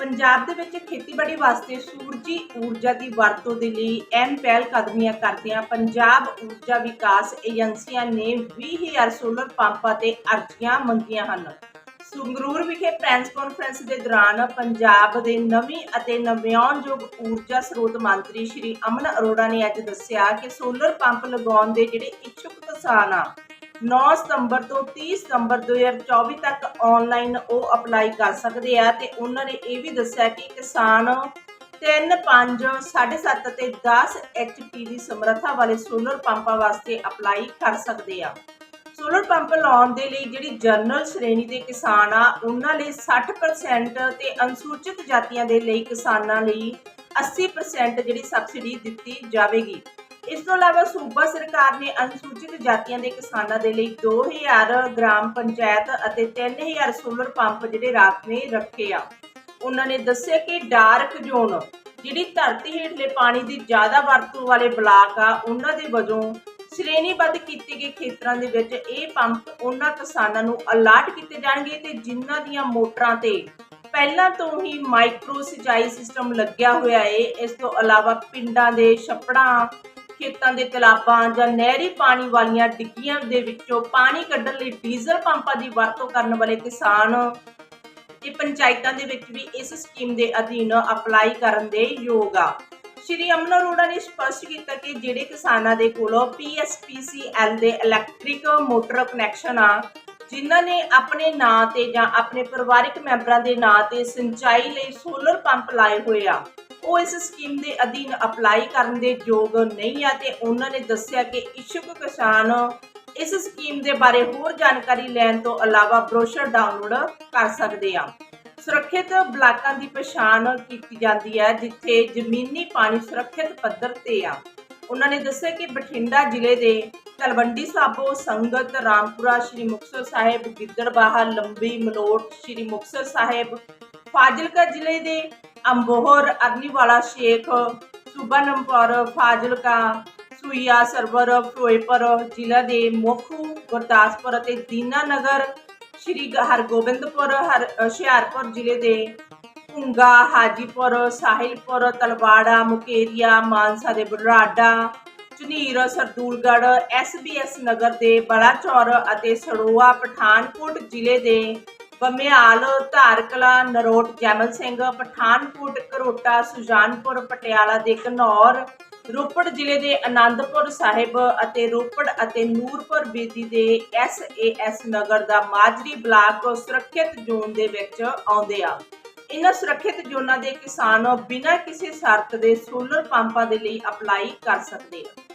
ਪੰਜਾਬ ਦੇ ਵਿੱਚ ਖੇਤੀਬਾੜੀ ਵਾਸਤੇ ਸੂਰਜੀ ਊਰਜਾ ਦੀ ਵਰਤੋਂ ਦੇ ਲਈ ਅਹਿਮ ਪਹਿਲ ਕਦਮੀਆਂ ਕਰਦਿਆਂ ਪੰਜਾਬ ਊਰਜਾ ਵਿਕਾਸ ਏਜੰਸੀਆਂ ਨੇ 20000 ਸੋਲਰ ਪੰਪਾਂ ਤੇ ਅਰਜ਼ੀਆਂ ਮੰਗੀਆਂ ਹਨ। ਸੰਗਰੂਰ ਵਿਖੇ ਪ੍ਰੈਸ ਕਾਨਫਰੰਸ ਦੇ ਦੌਰਾਨ ਪੰਜਾਬ ਦੇ ਨਵੀਂ ਅਤੇ ਨਵਿਆਉਣਯੋਗ ਊਰਜਾ ਸਰੋਤ ਮੰਤਰੀ ਸ਼੍ਰੀ ਅਮਨ ਅਰੋੜਾ ਨੇ ਅੱਜ ਦੱਸਿਆ ਕਿ ਸੋਲਰ ਪੰਪ ਲਗਾਉਣ ਦੇ ਜਿਹੜੇ ਇੱਛੁਕ ਕਿਸਾਨ ਆ 9 ਸਤੰਬਰ ਤੋਂ 30 ਸਤੰਬਰ 2024 ਤੱਕ ਆਨਲਾਈਨ ਉਹ ਅਪਲਾਈ ਕਰ ਸਕਦੇ ਆ ਤੇ ਉਹਨਾਂ ਨੇ ਇਹ ਵੀ ਦੱਸਿਆ ਕਿ ਕਿਸਾਨ 3 5 7.5 ਤੇ 10 ਐਚਪੀ ਦੀ ਸਮਰੱਥਾ ਵਾਲੇ ਸੋਲਰ ਪੰਪਾਂ ਵਾਸਤੇ ਅਪਲਾਈ ਕਰ ਸਕਦੇ ਆ। ਸੋਲਰ ਪੰਪ ਲਾਉਣ ਦੇ ਲਈ ਜਿਹੜੀ ਜਨਰਲ ਸ਼੍ਰੇਣੀ ਦੇ ਕਿਸਾਨ ਆ, ਉਹਨਾਂ ਲਈ 60% ਤੇ ਅਨੁਸੂਚਿਤ ਜਾਤੀਆਂ ਦੇ ਲਈ ਕਿਸਾਨਾਂ ਲਈ 80% ਜਿਹੜੀ ਸਬਸਿਡੀ ਦਿੱਤੀ ਜਾਵੇਗੀ। ਇਸ ਤੋਂ ਇਲਾਵਾ ਸੂਬਾ ਸਰਕਾਰ ਨੇ ਅਨੁਸੂਚਿਤ ਜਾਤੀਆਂ ਦੇ ਕਿਸਾਨਾਂ ਦੇ ਲਈ 2000 ਗ੍ਰਾਮ ਪੰਚਾਇਤ ਅਤੇ 3000 ਸੋਲਰ ਪੰਪ ਜਿਹੜੇ ਰਾਖਵੇਂ ਰੱਖੇ ਆ। ਉਹਨਾਂ ਨੇ ਦੱਸਿਆ ਕਿ ਡਾਰਕ ਜ਼ੋਨ, ਜਿਹੜੀ ਧਰਤੀ ਹੇਠਲੇ ਪਾਣੀ ਦੀ ਜ਼ਿਆਦਾ ਵਰਤੋਂ ਵਾਲੇ ਬਲਾਕ ਆ, ਉਹਨਾਂ ਦੇ ਵਜੋਂ ਸ਼੍ਰੇਣੀਬੱਧ ਕੀਤੇ ਗਏ ਖੇਤਰਾਂ ਦੇ ਵਿੱਚ ਇਹ ਪੰਪ ਉਹਨਾਂ ਕਿਸਾਨਾਂ ਨੂੰ ਅਲਾਟ ਕੀਤੇ ਜਾਣਗੇ ਤੇ ਜਿਨ੍ਹਾਂ ਦੀਆਂ ਮੋਟਰਾਂ ਤੇ ਪਹਿਲਾਂ ਤੋਂ ਹੀ ਮਾਈਕਰੋ ਸਿੰਚਾਈ ਸਿਸਟਮ ਲੱਗਿਆ ਹੋਇਆ ਏ। ਇਸ ਤੋਂ ਇਲਾਵਾ ਪਿੰਡਾਂ ਦੇ ਛੱਪੜਾਂ ਖੇਤਾਂ ਦੇ ਤਲਾਬਾਂ ਜਾਂ ਨਹਿਰੀ ਪਾਣੀ ਵਾਲੀਆਂ ਡਿੱਗੀਆਂ ਦੇ ਵਿੱਚੋਂ ਪਾਣੀ ਕੱਢਣ ਲਈ ਡੀਜ਼ਲ ਪੰਪਾਂ ਦੀ ਵਰਤੋਂ ਕਰਨ ਵਾਲੇ ਕਿਸਾਨ ਇਹ ਪੰਚਾਇਤਾਂ ਦੇ ਵਿੱਚ ਵੀ ਇਸ ਸਕੀਮ ਦੇ ਅਧੀਨ ਅਪਲਾਈ ਕਰਨ ਦੇ ਯੋਗ ਆ। ਸ਼੍ਰੀ ਅਮਨ ਅਰੋੜਾ ਨੇ ਸਪਸ਼ਟ ਕੀਤਾ ਕਿ ਜਿਹੜੇ ਕਿਸਾਨਾਂ ਦੇ ਕੋਲੋਂ PSPCL ਦੇ ਇਲੈਕਟ੍ਰਿਕ ਮੋਟਰ ਕਨੈਕਸ਼ਨ ਆ, ਜਿਨ੍ਹਾਂ ਨੇ ਆਪਣੇ ਨਾਂ ਤੇ ਜਾਂ ਆਪਣੇ ਪਰਿਵਾਰਕ ਮੈਂਬਰਾਂ ਦੇ ਨਾਂ ਤੇ ਸਿੰਚਾਈ ਲਈ ਸੋਲਰ ਪੰਪ ਲਾਏ ਹੋਏ ਆ ਉਹ ਇਸ ਸਕੀਮ ਦੇ ਅਧੀਨ ਅਪਲਾਈ ਕਰਨ ਦੇ ਯੋਗ ਨਹੀਂ ਆ ਤੇ ਉਹਨਾਂ ਨੇ ਦੱਸਿਆ ਕਿ ਇੱਛੁਕ ਕਿਸਾਨ ਇਸ ਸਕੀਮ ਦੇ ਬਾਰੇ ਹੋਰ ਜਾਣਕਾਰੀ ਲੈਣ ਤੋਂ ਇਲਾਵਾ ਬਰੋਸ਼ਰ ਡਾਊਨਲੋਡ ਕਰ ਸਕਦੇ ਆ। ਸੁਰੱਖਿਅਤ ਬਲਾਕਾਂ ਦੀ ਪਛਾਣ ਕੀਤੀ ਜਾਂਦੀ ਹੈ, ਜਿੱਥੇ ਜ਼ਮੀਨੀ ਪਾਣੀ ਸੁਰੱਖਿਅਤ ਪੱਧਰ ਤੇ ਆ। ਉਹਨਾਂ ਨੇ ਦੱਸਿਆ ਕਿ ਬਠਿੰਡਾ ਜ਼ਿਲ੍ਹੇ ਦੇ ਤਲਵੰਡੀ ਸਾਬੋ ਸੰਗਤ, ਰਾਮਪੁਰਾ ਸ਼੍ਰੀ ਮੁਕਤਸਰ ਸਾਹਿਬ, ਗਿੱਦੜਬਾਹਾ, ਲੰਬੀ ਮਲੋਟ ਸ਼੍ਰੀ ਮੁਕਤਸਰ ਸਾਹਿਬ, ਫਾਜ਼ਿਲਕਾ ਜ਼ਿਲ੍ਹੇ ਦੇ ਅੰਬੋਹਰ, ਅਰਨੀਵਾਲਾ ਸ਼ੇਖ ਸੁਬਨਮਪੁਰ ਫਾਜ਼ਿਲਕਾ, ਸੂਈਆ, ਸਰਵਰ, ਫਿਰੋਜ਼ਪੁਰ ਜ਼ਿਲ੍ਹਾ ਦੇ ਮੋਖੂ ਗੁਰਦਾਸਪੁਰ ਅਤੇ ਦੀਨਾਨਗਰ, ਸ਼੍ਰੀ ਹਰਗੋਬਿੰਦਪੁਰ, ਹਰ ਹੁਸ਼ਿਆਰਪੁਰ ਜ਼ਿਲ੍ਹੇ ਦੇ ਭੁੰਗਾ ਹਾਜੀਪੁਰ, ਸਾਹਿਲਪੁਰ, ਤਲਵਾੜਾ, ਮੁਕੇਰੀਆ, ਮਾਨਸਾ ਦੇ ਬੁਢਲਾਡਾ ਝੁਨੀਰ ਸਰਦੂਲਗੜ੍ਹ ਐਸਬੀਐਸ ਨਗਰ ਦੇ ਬਲਾਚੌਰ ਅਤੇ ਸੜੋਆ, ਪਠਾਨਕੋਟ ਜ਼ਿਲ੍ਹੇ ਦੇ ਬਮਿਆਲ ਧਾਰਕਲਾ, ਨਰੋਟ ਜੈਮਲ ਸਿੰਘ, ਪਠਾਨਕੋਟ ਕਰੋਟਾ ਸੁਜਾਨਪੁਰ, ਪਟਿਆਲਾ ਦੇ ਘਨੌਰ ਰੋਪੜ ਜ਼ਿਲ੍ਹੇ ਦੇ ਆਨੰਦਪੁਰ ਸਾਹਿਬ ਅਤੇ ਰੋਪੜ ਅਤੇ ਨੂਰਪੁਰ ਬੇਦੀ ਦੇ ਐਸਏਐਸ ਨਗਰ ਦਾ ਮਾਜਰੀ ਬਲਾਕ ਸੁਰੱਖਿਅਤ ਜ਼ੋਨ ਦੇ ਵਿੱਚ ਆਉਂਦੇ ਆ। ਇਹਨਾਂ ਸੁਰੱਖਿਅਤ ਜ਼ੋਨਾਂ ਦੇ ਕਿਸਾਨ ਬਿਨਾਂ ਕਿਸੇ ਸ਼ਰਤ ਦੇ ਸੋਲਰ ਪੰਪਾਂ ਦੇ ਲਈ ਅਪਲਾਈ ਕਰ ਸਕਦੇ ਆ।